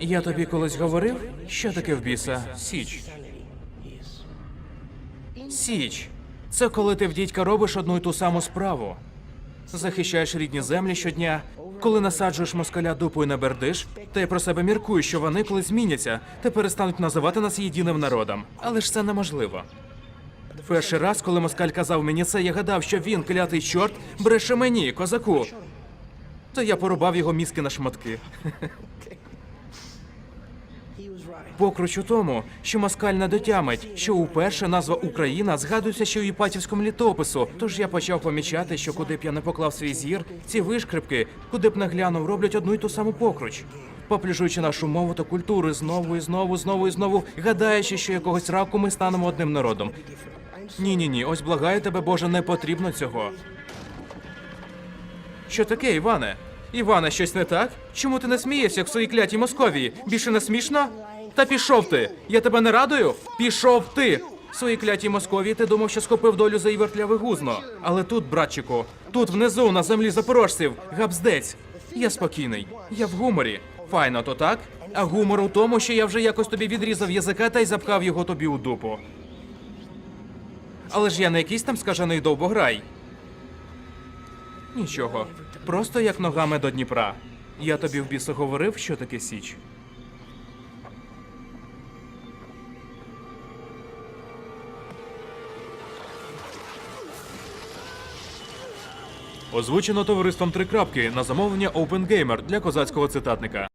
Я тобі колись говорив, що таке в біса Січ. Січ. Це коли ти в дідька робиш одну й ту саму справу. Захищаєш рідні землі щодня. Коли насаджуєш москаля дупою на бердиш, та й про себе міркуєш, що вони колись зміняться та перестануть називати нас єдиним народом. Але ж це неможливо. Перший раз, коли москаль казав мені це, я гадав, що він, клятий чорт, бреше мені, козаку. То я порубав його мізки на шматки. Покруч у тому, що москаль не дотямить, що уперше назва Україна згадується ще у Іпатівському літопису. Тож я почав помічати, що куди б я не поклав свій зір, ці вишкрипки, куди б не глянув, роблять одну й ту саму покруч. Поплюжуючи нашу мову та культуру знову і знову, знову і знову, гадаючи, що якогось раку ми станемо одним народом. Ні, ні, ні, ось благаю тебе, Боже, не потрібно цього. Що таке, Іване? Іване, щось не так? Чому ти не смієшся, в своїй клятій Московії? Більше не смішно? Та пішов ти! Я тебе не радую? Пішов ти! В своїй клятій Московії ти думав, що схопив долю за івертляве гузно. Але тут, братчику, тут внизу, на землі запорожців, габздець. Я спокійний, я в гуморі. Файно, то так? А гумор у тому, що я вже якось тобі відрізав язика та й запхав його тобі у дупу. Але ж я не якийсь там скажений довбограй. Нічого, просто як ногами до Дніпра. Я тобі в бісу говорив, що таке Січ. Озвучено товариством три крапки на замовлення OpenGamer для козацького цитатника.